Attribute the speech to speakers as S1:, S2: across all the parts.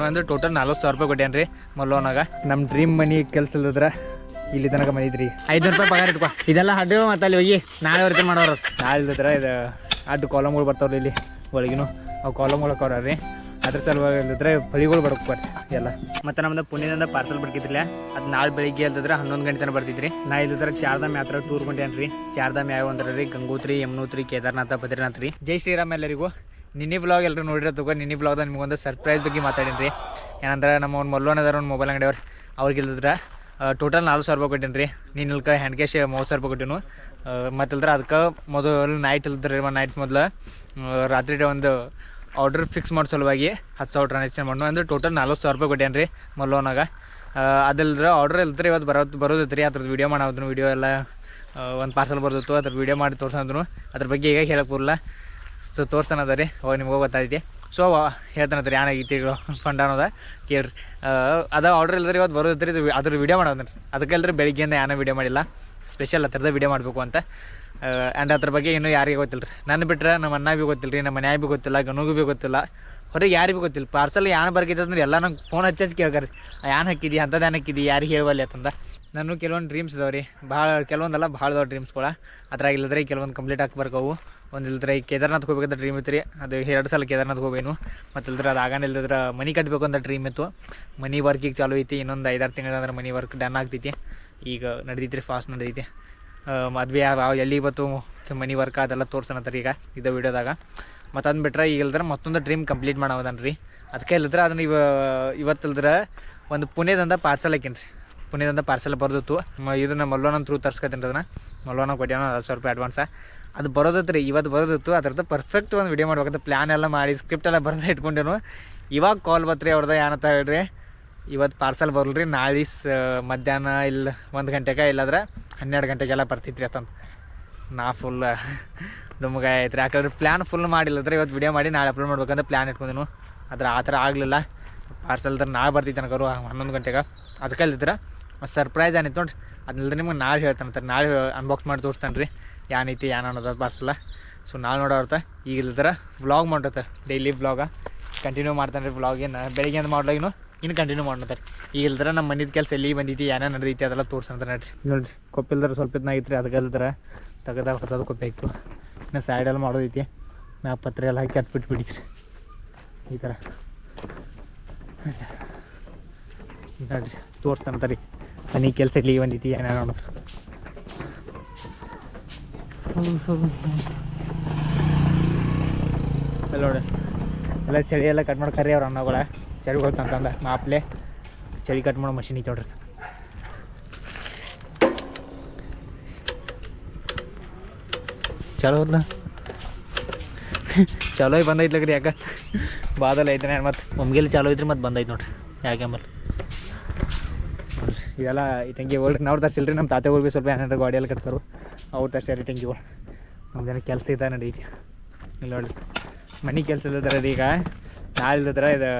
S1: ಅಂದ್ರೆ ಟೋಟಲ್ ನಲ್ವತ್ತು ಸಾವಿರ ರೂಪಾಯಿ ಕೊಟ್ಟೇನ್ರಿ ಮಲ್ಲೋನಾಗ ನಮ್ಮ ಡ್ರೀಮ್ ಮನಿ ಕೆಲಸ ಇಲ್ಲದ್ರ ಇಲ್ಲಿ ತನಕ ಮನಿದ್ರಿ ಐದುನೂರು ರೂಪಾಯಿ ಪಗಾರ ಇಟ್ಕೊ. ಇದೆಲ್ಲ ಹಡ್ಡು ಮತ್ತೆ ಅಲ್ಲಿ ಹೋಗಿ ನಾಳೆ ವರ್ತಿ ಮಾಡೋರು. ನಾಳೆ ಇಲ್ಲದ್ರ ಇದು ಅಡ್ಡು ಕಾಲಮ್ಗಳು ಬರ್ತಾವ್ರಿ ಇಲ್ಲಿ ಒಳಗಿನೂ. ಅವು ಕಾಲಮ್ಗಳು ರೀ ಅದ್ರ ಸಲುವಾಗಿ ಇಲ್ಲದ್ರೆ ಬಳಿಗಳು ಬಡಕ್ ಬರ್ರಿ ಎಲ್ಲ. ಮತ್ತೆ ನಮ್ದು ಪುಣ್ಯದಿಂದ ಪಾರ್ಸಲ್ ಬಡ್ಕಿದ್ರಿ ಅದು ನಾಳೆ ಬೆಳಿಗ್ಗೆ ಇಲ್ದಿದ್ರೆ ಹನ್ನೊಂದು ಗಂಟೆ ತನಕ ಬರ್ತಿದ್ರಿ. ನಾ ಇಲ್ಲದ್ರ ಚಾರ್ಧಾಮ್ ಯಾತ್ರ ಟೂರ್ ಹೊಂಟೇನ್ರಿ ಚಾರ್ಧಾಮ್ ಯಾವ ಅಂದ್ರೆ ರೀ ಗಂಗೋತ್ರಿ ಯಮನೋತ್ರಿ ಕೇದಾರ್ನಾಥ ಬದ್ರಿನಾಥ್ ರೀ. ಜೈ ಶ್ರೀರಾಮ್ ಎಲ್ಲರಿಗೂ. ನಿನ್ನೆ ವ್ಲಾಗ್ ಎಲ್ಲರೂ ನೋಡಿರೋ ತಗೋ ನಿನ್ನೆ ವ್ಲಾಗ್ದಾಗ ನಿಮಗೊಂದು ಸರ್ಪ್ರೈಸ್ ಬಗ್ಗೆ ಮಾತಾಡೀನಿ ರೀ. ಏನಂದ್ರೆ ನಮ್ಮ ಒಂದು ಮಲ್ಲೋನದಾರ ಒಂದು ಮೊಬೈಲ್ ಅಂಗಡಿಯವ್ರು ಅವ್ರಿಗೆ ಇಲ್ದಿದ್ರೆ ಟೋಟಲ್ ನಾಲ್ಕು ಸಾವಿರ ರೂಪಾಯಿ ಕೊಟ್ಟಿನಿ ರೀ ನೀನು ಇಲ್ಕ ಹ್ಯಾಂಡ್ ಕ್ಯಾಶ್ ಮೂವತ್ತು ಸಾವಿರ ರೂಪಾಯಿ ಕೊಟ್ಟಿನು. ಮತ್ತು ಇಲ್ದ್ರೆ ಅದಕ್ಕೆ ಮೊದಲು ನೈಟ್ ಇಲ್ದ್ರಿ ಒಂದು ನೈಟ್ ಮೊದಲು ರಾತ್ರಿ ಒಂದು ಆರ್ಡರ್ ಫಿಕ್ಸ್ ಮಾಡೋ ಸಲುವಾಗಿ ಹತ್ತು ಸಾವಿರ ಟ್ರಾನ್ಸಾಕ್ಷನ್ ಮಾಡೋಣ ಅಂದರೆ ಟೋಟಲ್ ನಲ್ವತ್ತು ಸಾವಿರ ರೂಪಾಯಿ ಕೊಟ್ಟೇನಿ ರೀ ಮಲ್ಲೋನಾಗ ಅದಲ್ದ್ರೆ ಆರ್ಡರ್ ಇಲ್ದ್ರೆ ಇವತ್ತು ಬರೋದು ಬರೋದಿತ್ತು ರೀ ಅದ್ರದ್ದು ವೀಡಿಯೋ ಮಾಡೋದ್ರು ವೀಡಿಯೋ ಎಲ್ಲ ಒಂದು ಪಾರ್ಸಲ್ ಬರ್ದಿತ್ತು ಅದ್ರ ವೀಡಿಯೋ ಮಾಡಿ ತೋರ್ಸೋದ್ರು ಅದ್ರ ಬಗ್ಗೆ ಈಗ ಹೇಳಕ್ಕೆ ಬರಲ್ಲ ಸೊ ತೋರ್ಸೋಣದ ರೀ, ಅವಾಗ ನಿಮ್ಗೆ ಗೊತ್ತಾಯ್ತಿ. ಸೊ ಹೇಳ್ತಾನತ್ರಿ ರೀ ಏನಾಗೈತಿ ಫಂಡ್ ಅನ್ನೋದ. ಕೇಳ್ರಿ. ಅದ ಆರ್ಡರ್ ಇಲ್ಲದ್ರಿ ಇವತ್ತು ಬರೋದ್ರಿ ಇದು ಅದ್ರ ವೀಡಿಯೋ ಮಾಡೋದ್ರಿ ಅದಕ್ಕೆ ಅಲ್ರಿ ಬೆಳಿಗ್ಗೆಯಿಂದ ಯಾನೋ ವೀಡಿಯೋ ಮಾಡಿಲ್ಲ. ಸ್ಪೆಷಲ್ ಆ ಥರದ ವೀಡಿಯೋ ಮಾಡಬೇಕು ಅಂತ. ಆ್ಯಂಡ್ ಅದ್ರ ಬಗ್ಗೆ ಇನ್ನೂ ಯಾರಿಗೆ ಗೊತ್ತಿಲ್ಲ ರೀ ನನ್ನ ಬಿಟ್ಟರೆ ನಮ್ಮ ಅಣ್ಣ ಭೀ ಗೊತ್ತಿಲ್ಲ ರೀ ನಮ್ಮ ಮನ್ಯಾಗ ಭೀ ಗೊತ್ತಿಲ್ಲ ಗನುಗೂ ಭೀ ಗೊತ್ತಿಲ್ಲ. ಹೊರಗೆ ಯಾರಿಗೂ ಗೊತ್ತಿಲ್ಲ. ಪಾರ್ಸಲ್ ಯಾನ ಬರ್ಕೈತೆ ಅಂದ್ರೆ ಎಲ್ಲ ನಂಗೆ ಫೋನ್ ಹಚ್ಚಿ ಕೇಳ್ಕರಿ. ಯಾನ್ ಹಾಕಿದಿ ಅಂಥದ್ದು ಏನು ಹಾಕಿದಿ ಯಾರಿಗೆ ಹೇಳುವಲ್ಲಿ ಅಂತಂದ. ನಾನು ಕೆಲವೊಂದು ಡ್ರೀಮ್ಸ್ ಇದಾವೆ ರೀ. ಭಾಳ, ಕೆಲವೊಂದಲ್ಲ ಭಾಳ ದೊಡ್ಡ ಡ್ರೀಮ್ಸ್ಗಳ ಅದ್ರಾಗ ಇಲ್ಲದ್ರೆ ಕೆಲವೊಂದು ಕಂಪ್ಲೀಟ್ ಹಾಕಿ ಬರ್ಕವು. ಒಂದು ಇಲ್ದ್ರೆ ಈ ಕೇದಾರ್ನಾಥ್ ಹೋಗ್ಬೇಕಂತ ಡ್ರೀಮ್ ಇತ್ತು ರೀ. ಅದು ಎರಡು ಸಲ ಕೇದಾರ್ನಾಥ್ ಹೋಗ್ಬೇನು ಮತ್ತು ಇಲ್ದ್ರೆ ಅದು ಆಗಾನ ಇಲ್ದಿದ್ರೆ ಮನಿ ಕಟ್ಟಬೇಕು ಅಂತ ಡ್ರೀಮ್ ಇತ್ತು. ಮನಿ ವರ್ಕಿಗೆ ಚಾಲು ಐತಿ, ಇನ್ನೊಂದು ಐದಾರು ತಿಂಗಳಂದ್ರೆ ಮನಿ ವರ್ಕ್ ಡನ್ ಆಗ್ತೈತಿ. ಈಗ ನಡ್ದೈತಿ ಫಾಸ್ಟ್ ನಡ್ದೈತಿ. ಮದುವೆ ಯಾವ ಎಲ್ಲಿ ಇವತ್ತು ಮನಿ ವರ್ಕ್ ಅದೆಲ್ಲ ತೋರ್ಸನತ್ತಾರೆ ಈಗ, ಇದು ವಿಡಿಯೋದಾಗ. ಮತ್ತು ಅಂದ್ಬಿಟ್ರೆ ಬಿಟ್ರೆ ಈಗ ಇಲ್ದ್ರೆ ಮತ್ತೊಂದು ಡ್ರೀಮ್ ಕಂಪ್ಲೀಟ್ ಮಾಡೋದನ್ ರೀ. ಅದಕ್ಕೆ ಇಲ್ದ್ರೆ ಅದನ್ನ ಇವ ಇವತ್ತು ಇಲ್ದ್ರೆ ಒಂದು ಪುಣೆದಂದ ಪಾರ್ಸಲ್ ಹಾಕೀನಿ ರೀ. ಪುಣೆದಂತ ಪಾರ್ಸಲ್ ಬರ್ದಿತ್ತು. ಇದನ್ನ ಮಲ್ಲೋನ ಥ್ರೂ ತರ್ಸ್ಕೊತೀನಿ ಅದನ್ನ. ಮಲ್ಲೋನ ಕೊಟ್ಯಾನ ಹತ್ತು ಸಾವಿರ ರೂಪಾಯಿ ಅಡ್ವಾನ್ಸ ಅದು ಬರೋದತ್ತು ರೀ ಇವತ್ತು ಬರೋದಿತ್ತು. ಅದ್ರದ್ದು ಪರ್ಫೆಕ್ಟ್ ಒಂದು ವಿಡಿಯೋ ಮಾಡ್ಬೇಕಂತ ಪ್ಲ್ಯಾನ್ ಎಲ್ಲ ಮಾಡಿ ಸ್ಕ್ರಿಪ್ಟ್ ಎಲ್ಲ ಬರೆದ ಇಟ್ಕೊಂಡೇನು ಇವಾಗ ಕಾಲ್ ಬತ್ರಿ ಅವ್ರದ್ದು ಏನಂತ ಹೇಳ್ರಿ. ಇವತ್ತು ಪಾರ್ಸಲ್ ಬರಲ್ರಿ, ನಾಳೆ ಮಧ್ಯಾಹ್ನ ಇಲ್ಲ, ಒಂದು ಗಂಟೆಗೆ ಇಲ್ಲಾದ್ರೆ ಹನ್ನೆರಡು ಗಂಟೆಗೆಲ್ಲ ಬರ್ತಿತ್ರಿ ಅಂತಂದು ನಾ ಫುಲ್ ನಮ್ಗೆ ಆಯ್ತು ರೀ ಯಾಕಂದ್ರೆ ಪ್ಲ್ಯಾನ್ ಫುಲ್ ಮಾಡಿಲ್ಲದ್ರೆ ಇವತ್ತು ವಿಡಿಯೋ ಮಾಡಿ ನಾಳೆ ಅಪ್ಲೋಡ್ ಮಾಡ್ಬೇಕಂತ ಪ್ಲ್ಯಾನ್ ಇಟ್ಕೊಂಡೇನು ಆದ್ರೆ ಆ ಥರ ಆಗಲಿಲ್ಲ. ಪಾರ್ಸಲ್ದ್ರೆ ನಾಳೆ ಬರ್ತಿತ್ತು ನನಗರು ಹನ್ನೊಂದು ಗಂಟೆಗೆ. ಅದಕ್ಕೆ ಅಲ್ಲಿದ್ರೆ ಸರ್ಪ್ರೈಸ್ ಏನಿತ್ತು ನೋಡಿ ಅದನ್ನಿಲ್ಲದ್ರೆ ನಿಮಗೆ ನಾಳೆ ಹೇಳ್ತಾನೆ ನಾಳೆ ಅನ್ಬಾಕ್ಸ್ ಮಾಡಿ ತೋರಿಸ್ತಾನೆ ರೀ ಏನೈತಿ ಏನು ಅನ್ನೋದು ಬರ್ಸಲ್ಲ. ಸೊ ನಾಳೆ ನೋಡೋರ್ತ ಈಗ ಇಲ್ದ್ರ ವ್ಲಾಗ್ ಮಾಡಿರ್ತಾರೆ ಡೈಲಿ ವ್ಲಾಗ ಕಂಟಿನ್ಯೂ ಮಾಡ್ತಾನೆ ರೀ ವ್ಲಾಗ್ ಏನು? ಬೆಳಿಗ್ಗೆ ಅಂತ ಮಾಡ್ಲಾಗಿನು ಇನ್ನು? ಕಂಟಿನ್ಯೂ ಮಾಡ್ತಾರೆ ಈಗ ನಮ್ಮ ಮನಿದ ಕೆಲಸ ಎಲ್ಲಿ ಬಂದೈತಿ ಏನೇ ನಡೆದೈತಿ ಅದೆಲ್ಲ ತೋರ್ಸಂತ ನೋಡ್ರಿ. ನೋಡ್ರಿ ಕೊಪ್ಪಿಲ್ದ್ರೆ ಸ್ವಲ್ಪ ಇದ್ನ ರೀ ಅದಕ್ಕೆ ತೆಗದಾಗ ಹೊಸದು ಕೊಪ್ಪಿ ಹಾಕ್ತು ಇನ್ನು ಸೈಡೆಲ್ಲ ಮಾಡೋದೈತಿ. ನಾ ಪತ್ರೆ ಎಲ್ಲ ಹಾಕಿ ಹತ್ತು ಬಿಟ್ಟು ಈ ಥರ ನೋಡ್ರಿ, ತೋರಿಸ್ತಾನಂತ ರೀ. ಮನೆ ಕೆಲಸ ಎಲ್ಲಿ ಬಂದೈತಿ ಏನೇನು ಅಲ್ಲಿ ನೋಡಿ. ಎಲ್ಲ ಚಳಿ ಎಲ್ಲ ಕಟ್ ಮಾಡಿ ಕರಿ ಅವ್ರ ಅನ್ನಗಳ ಚಳಿ ಹೋಗ್ತಂತಂದ ಮಾಪ್ಲೆ. ಚಳಿ ಕಟ್ ಮಾಡೋ ಮಷಿನ್ ಐತೆ ನೋಡ್ರಿ. ಚಲೋ ಇಲ್ಲ ಚಲೋ ಬಂದೈತ್ಲಕ್ರಿ ಯಾಕೆ? ಬಾದಲ್ ಐತೆ ಮತ್ತೆ ಒಮ್ಗೆಲ್ ಚಾಲೋ ಐತ್ರಿ ಮತ್ತೆ ಬಂದೈತೆ ನೋಡ್ರಿ. ಯಾಕೆ ಆಮೇಲೆ ಇದೆಲ್ಲ ಈ ಟಂಕಿಗಳು ನಾವು ತರ್ಸಿಲ್ರಿ ನಮ್ಮ ತಾತೆಗಳು ಭೀ ಸ್ವಲ್ಪ ಏನಾದ್ರು ಗಾಡಿ ಎಲ್ಲ ಕತ್ತರು ಅವ್ರು ತರ್ಸ್ಯಾರ ನಮ್ಮ ಜನ ಕೆಲಸ ಇದೆ ನಡೀತಿ. ಇಲ್ಲಿ ನೋಡಿ ಮನೆ ಕೆಲಸ ಇಲ್ಲದ್ರ ಈಗ. ನಾಳೆ ಇಲ್ಲದ್ರ ಇದು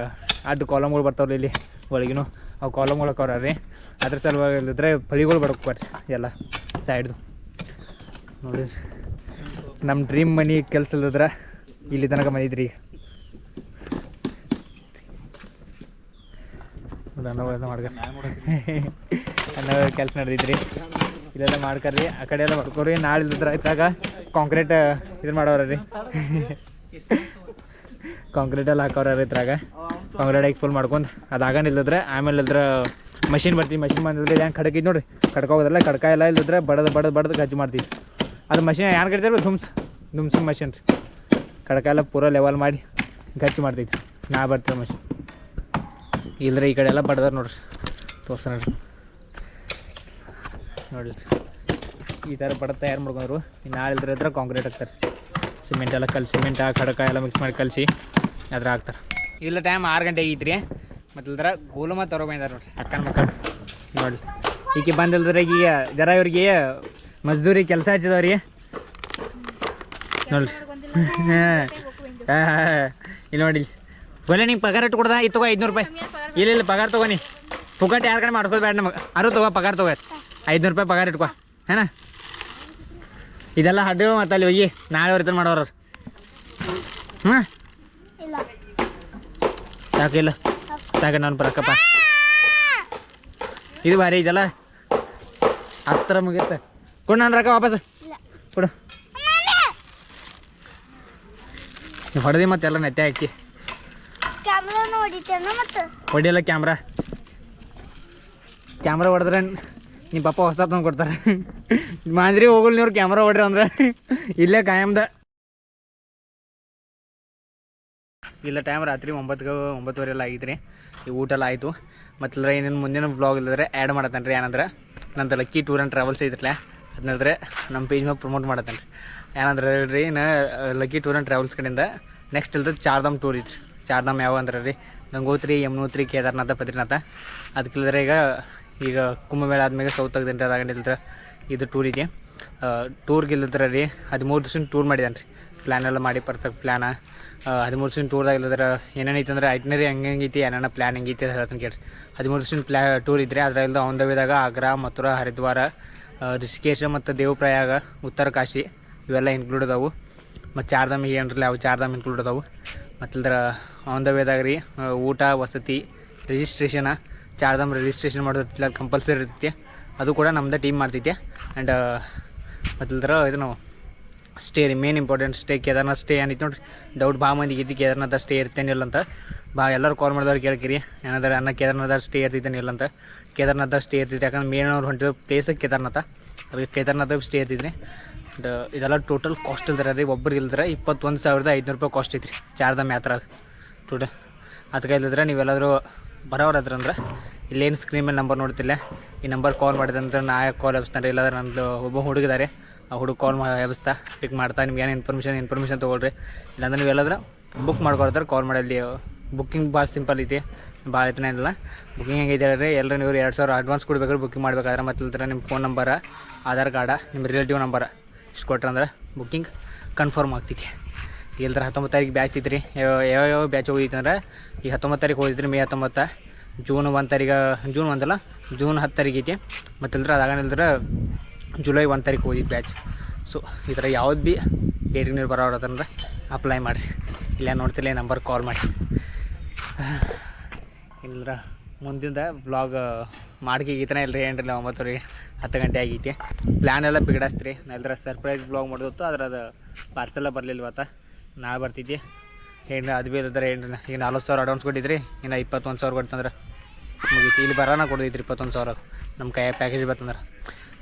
S1: ಅಡ್ಡು ಕಾಲಮ್ಗಳು ಬರ್ತಾವ್ರಿ ಇಲ್ಲಿ ಒಳಗಿನೂ. ಅವು ಕಾಲಮ್ ಹಾಕವ್ರ ರೀ ಅದ್ರ ಸಲುವಾಗಿ ಇಲ್ಲದ್ರೆ ಬಳಿಗಳು ಬಡಕ್ ಬರ್ರಿ ಎಲ್ಲ ಸೈಡ್ದು ನೋಡಿ ನಮ್ಮ ಡ್ರೀಮ್ ಮನಿ ಕೆಲಸ ಇಲ್ಲದ್ರ ಇಲ್ಲಿ ತನಕ ಮನೆ ಇದ್ರಿ ಈಗ. ಅನ್ನಗಳೆಲ್ಲ ಮಾಡ್ಕ ಅನ್ನ ಕೆಲಸ ನಡೆದೈತ್ರಿ ಇಲ್ಲೆಲ್ಲ ಮಾಡ್ಕರ್ರಿ. ಆ ಕಡೆ ಎಲ್ಲ ಮಾಡ್ಕೊರಿ ನಾಳೆ ಇಲ್ಲದ್ರೆ ಇದ್ರಾಗ ಕಾಂಕ್ರೀಟ್ ಇದು ಮಾಡೋರ ರೀ. ಕಾಂಕ್ರೀಟ್ ಎಲ್ಲ ಹಾಕೋರ ಇದ್ರಾಗ. ಕಾಂಕ್ರೀಟ್ ಹಾಕಿ ಫುಲ್ ಮಾಡ್ಕೊಂಡು, ಅದು ಆಗನ್ ಇಲ್ಲದ್ರೆ ಆಮೇಲೆ ಇಲ್ದ್ರ ಮಷಿನ್ ಬರ್ತೀವಿ ಮಷಿನ್ ಬಂದಿದ್ರೆ ಹೆಂಗೆ ಖಡಕ್ ನೋಡಿರಿ. ಕಡ್ಕ ಹೋಗೋದಲ್ಲ ಕಡ್ಕ ಎಲ್ಲ ಇಲ್ಲದ್ರೆ ಬಡದ್ ಬಡದ್ ಬಡದ್ ಗಜ್ಜು ಮಾಡ್ತೀವಿ. ಅದು ಮಷಿನ್ ಯಾರು ಕರಿತಾರೆ ಧುಮ್ಸ್, ಧುಮ್ಸಿನ ಮಷಿನ್ ರೀ. ಕಡ್ಕ ಎಲ್ಲ ಪೂರ ಲೆವೆಲ್ ಮಾಡಿ ಗಚ್ಚು ಮಾಡ್ತೈತಿ ನಾ ಬರ್ತೀವಿ ಮಷಿನ್ ಇಲ್ದ್ರೆ ಈ ಕಡೆ ಎಲ್ಲ ಬಡ್ದಾರ ನೋಡ್ರಿ. ತೋರ್ಸ ನೋಡ್ರಿ. ಈ ಥರ ಬಡ ತಯಾರು ಮಾಡ್ಕೊಂಡ್ರು. ಇನ್ನು ನಾಳೆ ಇಲ್ದ್ರೆ ಇದ್ರೆ ಕಾಂಕ್ರೀಟ್ ಹಾಕ್ತಾರೆ. ಸಿಮೆಂಟ್ ಎಲ್ಲ ಕಲ್ ಸಿಮೆಂಟ್ ಖಡಕ ಎಲ್ಲ ಮಿಕ್ಸ್ ಮಾಡಿ ಕಲಿಸಿ ಅದ್ರ ಹಾಕ್ತಾರೆ. ಇಲ್ಲ ಟೈಮ್ ಆರು ಗಂಟೆ ಐತ್ರಿ. ಮತ್ತು ಇಲ್ದ್ರ ಗೋಲುಮ ತರೋ ಬಂದಾರೆ ನೋಡ್ರಿ ಅಕ್ಕನ ಮಕ್ಕಳು ನೋಡ್ರಿ. ಈಕೆ ಬಂದಿಲ್ದ್ರೆ ಈಗ ಜರ ಇವ್ರಿಗೆ ಮಜ್ದೂರಿ ಕೆಲಸ ಹಚ್ಚಿದವ್ರಿ. ನೋಡ್ರಿ. ಹಾಂ ಇಲ್ಲಿ ನೋಡಿ ಗೊಲೆ ನಿಂಗೆ ಪಗಾರ ಇಟ್ಟು ಕೊಡ್ದ? ಇತ್ತು ಐದ್ನೂರು ರೂಪಾಯಿ. ಇಲ್ಲ ಇಲ್ಲ ಪಗಾರ ತಗೋನಿ ನೀ. ಪುಕ್ಕಟ್ ಯಾರ ಕಡೆ ಮಾಡ್ಕೋದು ಬೇಡ ನಮಗೆ. ಅರು ತಗೋ ಪಗಾರ ತಗೋ ಐದ್ನೂರು ರೂಪಾಯಿ ಪಗಾರ ಇಟ್ಕೋ. ಏನ? ಇದೆಲ್ಲ ಹಡ್ಡು ಮತ್ತೆ ಅಲ್ಲಿ ಹೋಗಿ ನಾಳೆ ಹೊರತನ ಮಾಡೋರು ಹಾಂ
S2: ಹಾಕು
S1: ಸಾಕ ನಾನು ಬರಕ್ಕಪ್ಪ ಇದು ಭಾರಿ ಇದೆಲ್ಲ. ಹತ್ತಿರ ಮುಗಿಯುತ್ತೆ. ಕೊಡ ನಾನು ರೊಕ್ಕ ವಾಪಸ್. ಕೊಡು. ಹೊಡೆದಿ ಮತ್ತೆಲ್ಲ ನೆತ್ತೆ ಹಾಕಿ. ಹೊಡಿಯಲ್ಲ ಕ್ಯಾಮ್ರಾ? ಕ್ಯಾಮ್ರಾ ಹೊಡೆದ್ರೆ ನಿಮ್ಮ ಪಪ್ಪ ಹೊಸ ತಂದು ಕೊಡ್ತಾರೆ. ಮಾಂದ್ರಿ ಹೋಗಲ್ ನೀವ್ರು ಕ್ಯಾಮ್ರಾ ಹೊಡ್ರಿ ಅಂದ್ರೆ. ಇಲ್ಲೇ ಕಾಯಮ್ದ. ಇಲ್ಲ ಟೈಮ್ ರಾತ್ರಿ ಒಂಬತ್ತು ಒಂಬತ್ತುವರೆ ಎಲ್ಲ ಆಗಿದ್ರಿ ಈ ಊಟ ಎಲ್ಲ ಆಯಿತು. ಮತ್ತಲ್ಲ ಏನೇನು ಮುಂದಿನ ಬ್ಲಾಗ್ ಇಲ್ಲದ್ರೆ ಆ್ಯಡ್ ಮಾಡತ್ತೇನೆ ರೀ ಏನಂದ್ರೆ ನಂದು ಲಕ್ಕಿ ಟೂರ್ ಆ್ಯಂಡ್ ಟ್ರಾವೆಲ್ಸ್ ಐತ್ರಲ್ಲ ಅದನ್ನಂದ್ರೆ ನಮ್ಮ ಪೇಜ್ ಮೇಲೆ ಪ್ರಮೋಟ್ ಮಾಡತ್ತೇನೆ ರೀ ಏನಂದ್ರೆ ರೀ ನಾ ಲಕ್ಕಿ ಟೂರ್ ಆ್ಯಂಡ್ ಟ್ರಾವೆಲ್ಸ್ ಕಡೆಯಿಂದ ನೆಕ್ಸ್ಟ್ ಇಲ್ದ ಚಾರ್ಧಾಮ್ ಟೂರ್ ಐತ್ರಿ. ಚಾರ್ಧಾಮ್ ಯಾವ ಅಂದ್ರೆ ರೀ? ಗಂಗೋತ್ರಿ, ಯಮುನೋತ್ರಿ, ಕೇದಾರ್ನಾಥ, ಬದ್ರಿನಾಥ. ಅದಕ್ಕಿಲ್ಲದ್ರೆ ಈಗ ಈಗ ಕುಂಭಮೇಳ ಆದ್ಮೇಲೆ ಸೌತ್ ತೆಗ್ದೇನೆ ಅದಾಗಂಡಿಲ್ದ್ರ ಇದು ಟೂರ್ ಇದೆ. ಟೂರ್ಗೆ ಇಲ್ಲದ್ರೆ ರೀ ಹದಿಮೂರು ದಿವ್ಸ ಟೂರ್ ಮಾಡಿದಾನೆ ರೀ. ಪ್ಲ್ಯಾನ್ ಎಲ್ಲ ಮಾಡಿ ಪರ್ಫೆಕ್ಟ್ ಪ್ಲ್ಯಾನ ಹದಿಮೂರು ದಿವ್ಸ ಟೂರ್ದಾಗ ಇಲ್ಲದ್ರೆ ಏನೇನೈತೆ ಅಂದ್ರೆ ಐಟ್ನರಿ ಹೆಂಗೆ ಹೆಂಗೈತಿ ಏನೇನ ಪ್ಲ್ಯಾನ್ ಹೆಂಗೈತಿ ಅಂತ ಹೇಳ್ತೀನಿ ಕೇಳಿ ಹದಿಮೂರು ದಿವ್ಸ ಪ್ಲ್ಯಾ ಟೂರ್ ಇದ್ರೆ ಅದ್ರಲ್ಲಿಂದ ಆನ್ ದ ವೇದಾಗ ಆಗ್ರಾ, ಮಥುರಾ, ಹರಿದ್ವಾರ ಋಷಿಕೇಶ ಮತ್ತು ದೇವಪ್ರಯಾಗ ಉತ್ತರ ಕಾಶಿ ಇವೆಲ್ಲ ಇನ್ಕ್ಲೂಡ್ ಅದಾವು. ಮತ್ತು ಚಾರ್ಧಾಮ್ ಏನ್ರಲ್ಲ ಅವು ಚಾರ್ಧಾಮ್ ಇನ್ಕ್ಲೂಡ್ ಅದಾವು. ಮತ್ತಲ್ದ್ರ ಆನ್ ದ ವೇದಾಗ ರೀ ಊಟ, ವಸತಿ ರಿಜಿಸ್ಟ್ರೇಷನ ಚಾರ್ಧಾಮ್ ರಿಜಿಸ್ಟ್ರೇಷನ್ ಮಾಡೋದಿಲ್ಲ ಕಂಪಲ್ಸರಿ ಇರ್ತೈತಿ. ಅದು ಕೂಡ ನಮ್ದು ಟೀಮ್ ಮಾಡ್ತೈತಿ. ಆ್ಯಂಡ್ ಮತ್ತಲ್ದ್ರ ಇದು ನಾವು ಸ್ಟೇ ರೀ main important stay Kedarnath stay ಏನೈತಿ ನೋಡಿರಿ. ಡೌಟ್ ಭಾಳ ಮಂದಿಗೆ ಇದ್ದು ಕೇದಾರ್ನಾಥ ಸ್ಟೇ ಇರ್ತೇನಿಲ್ಲ ಅಂತ. ಬಾ, ಎಲ್ಲರೂ ಕಾಲ್ ಮಾಡಿದವ್ರು ಕೇಳ್ಕಿರಿ. ಏನಾದ್ರೆ ಅನ್ನ ಕೇದಾರ್ನಾಥ ಸ್ಟೇ ಇರ್ತೈತೇನಿಲ್ಲ ಅಂತ. ಕೇದಾರ್ನಾಥ ಸ್ಟೇ ಇರ್ತೈತಿ. ಯಾಕಂದ್ರೆ ಮೇನ್ ಅವ್ರು ಹೊಂಟಿರೋ ಪ್ಲೇಸ್ ಕೇದಾರ್ನಾಥ. ಅದಕ್ಕೆ ಕೇದಾರ್ನಾಥ ಸ್ಟೇ ಇರ್ತೈತಿ ಅಂಡ್ ಇದೆಲ್ಲ ಟೋಟಲ್ ಕಾಸ್ಟ್ ಇಲ್ದ್ರ ರೀ, ಒಬ್ರಿಗೆ ಇಲ್ದ್ರೆ ಇಪ್ಪತ್ತೊಂದು ಸಾವಿರದ ಐದುನೂರು ರೂಪಾಯಿ ಕಾಸ್ಟ್ ಐತ್ರಿ, ಚಾರ್ಧಾಮ್ ಅದು. ಟೋಟಲ್ ಅದಕ್ಕೆ ಇಲ್ಲದ್ರೆ ನೀವೆಲ್ಲಾದರೂ ಬರೋರು ಅದ್ರ ಅಂದ್ರೆ ಇಲ್ಲೇನು ಸ್ಕ್ರೀನ್ ಮೇಲೆ ನಂಬರ್ ನೋಡ್ತಿಲ್ಲ, ಈ ನಂಬರ್ ಕಾಲ್ ಮಾಡಿದಂದ್ರೆ ನಾ ಕಾಲ್ ಎಬ್ಸ್ತಾನೆ ಇಲ್ಲಾಂದ್ರೆ ನಂದು ಒಬ್ಬ ಹುಡುಗಿದಾರೆ, ಆ ಹುಡುಗ ಕಾಲ್ ಮಾಡಿ ಎಬ್ಸ್ತಾ ಪಿಕ್ ಮಾಡ್ತಾ, ನಿಮ್ಗೆ ಏನು ಇನ್ಫಾರ್ಮೇಷನ್ ಇನ್ಫಾರ್ಮೇಷನ್ ತೊಗೊಳ್ರಿ. ಇಲ್ಲಾಂದ್ರೆ ನೀವು ಎಲ್ಲಾದ್ರೆ ಬುಕ್ ಮಾಡ್ಕೊಳ್ತಾರೆ ಕಾಲ್ ಮಾಡಿ ಅಲ್ಲಿ ಬುಕ್ಕಿಂಗ್ ಭಾಳ ಸಿಂಪಲ್ ಐತಿ, ಭಾಳ ಐತನೇ ಇಲ್ಲ ಬುಕ್ಕಿಂಗ್ ಹೆಂಗೈತೆ ಹೇಳಿದ್ರೆ ಎಲ್ಲರೂ ನೀವು ಎರಡು ಸಾವಿರ ಅಡ್ವಾನ್ಸ್ ಕೊಡ್ಬೇಕಾದ್ರೆ ಬುಕ್ಕಿಂಗ್ ಮಾಡ್ಬೇಕಾದ್ರೆ ಮತ್ತೆ ನಿಮ್ಮ ಫೋನ್ ನಂಬರ ಆಧಾರ್ ಕಾರ್ಡ ನಿಮ್ಮ ರಿಲೇಟಿವ್ ನಂಬರ ಇಷ್ಟು ಕೊಟ್ರೆ ಅಂದ್ರೆ ಬುಕ್ಕಿಂಗ್ ಕನ್ಫರ್ಮ್ ಆಗ್ತೈತಿ. ಇಲ್ದ್ರ ಹತ್ತೊಂಬತ್ತು ತಾರೀಕು ಬ್ಯಾಚ್ ಐತ್ರಿ. ಯಾವ ಯಾವ ಯಾವ ಬ್ಯಾಚ್ ಹೋಗಿತ್ತು ಅಂದ್ರೆ ಈ ಹತ್ತೊಂಬತ್ತು ತಾರೀಕು ಹೋಗಿದ್ರಿ, ಮೇ ಹತ್ತೊಂಬತ್ತು. ಜೂನ್ ಒಂದು ತಾರೀಕು ಜೂನ್ ಒಂದಲ್ಲ? ಜೂನ್ ಹತ್ತು ತಾರೀಕು ಐತಿ. ಮತ್ತು ಇಲ್ದ್ರೆ ಅದಾಗನಿಲ್ದ್ರ ಜುಲೈ ಒಂದು ತಾರೀಕು ಹೋಗಿದ್ದು ಬ್ಯಾಚ್ ಸೊ ಈ ಥರ ಯಾವ್ದು ಭೀ ಡೇಟಿಗೆ ನೀರು ಬರೋದಂದ್ರೆ ಅಪ್ಲೈ ಮಾಡಿರಿ. ಇಲ್ಲ ನೋಡ್ತಿಲ್ಲ ನಂಬರ್ ಕಾಲ್ ಮಾಡಿ. ಇಲ್ಲರ ಮುಂದಿಂದ ಬ್ಲಾಗ್ ಮಾಡ್ಕೆ ಇಲ್ಲರಿ ಏನ್ರಿ ಒಂಬತ್ತು ಒಂಬತ್ತುವರೆಗೆ ಹತ್ತು ಗಂಟೆ ಆಗೈತಿ. ಪ್ಲ್ಯಾನ್ ಎಲ್ಲ ನಾ ಇಲ್ದ್ರ ಸರ್ಪ್ರೈಸ್ ಬ್ಲಾಗ್ ಮಾಡಿದ್ತು ಆದ್ರೆ ಅದು ಪಾರ್ಸೆಲ್ಲ ಬರಲಿಲ್ಲ ಇವತ್ತು ನಾಳೆ ಬರ್ತಿದ್ದೆ ಏನು ಅದು ಭೀ ಇಲ್ಲದ್ರೆ ಏನು ಈಗ ನಲ್ವತ್ತು ಸಾವಿರ ಅಡ್ವಾನ್ಸ್ ಕೊಟ್ಟಿದ್ರಿ, ಇನ್ನು ಇಪ್ಪತ್ತೊಂದು ಸಾವಿರ ಕೊಡ್ತಂದ್ರೆ ಮುಗೀತು. ಇಲ್ಲಿ ಬರೋಣ ಕೊಡೋದಿತ್ತು ಇಪ್ಪತ್ತೊಂದು ಸಾವಿರ. ನಮ್ಮ ಕೈ ಪ್ಯಾಕೇಜ್ ಬರ್ತಂದ್ರೆ.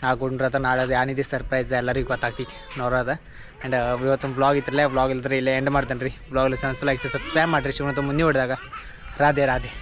S1: ನಾ ಕೊಂಡ್ರತ ನಾಳೆ ಅದು ಏನಿದೆ ಸರ್ಪ್ರೈಸ್ ಎಲ್ಲರಿಗೂ ಗೊತ್ತಾಗ್ತೈತಿ. ನೋಡೋದ ಆ್ಯಂಡ್ ಇವತ್ತು ಬ್ಲಾಗ್ ಇತ್ತಲ್ಲೇ ಬ್ಲಾಗ್ ಇಲ್ಲದ್ರೆ ಇಲ್ಲೇ ಎಂಡ್ ಮಾಡ್ತೇನೆ ರೀ ಬ್ಲಾಗ್ ಸನ್ಸ್ ಲೈಕ್ ಸಬ್ಸ್ಕ್ರೈಬ್ ಮಾಡಿರಿ. ಶಿವನ ಮುಂದೆ ಹೊಡೆದಾಗ. ರಾಧೆ ರಾಧೆ.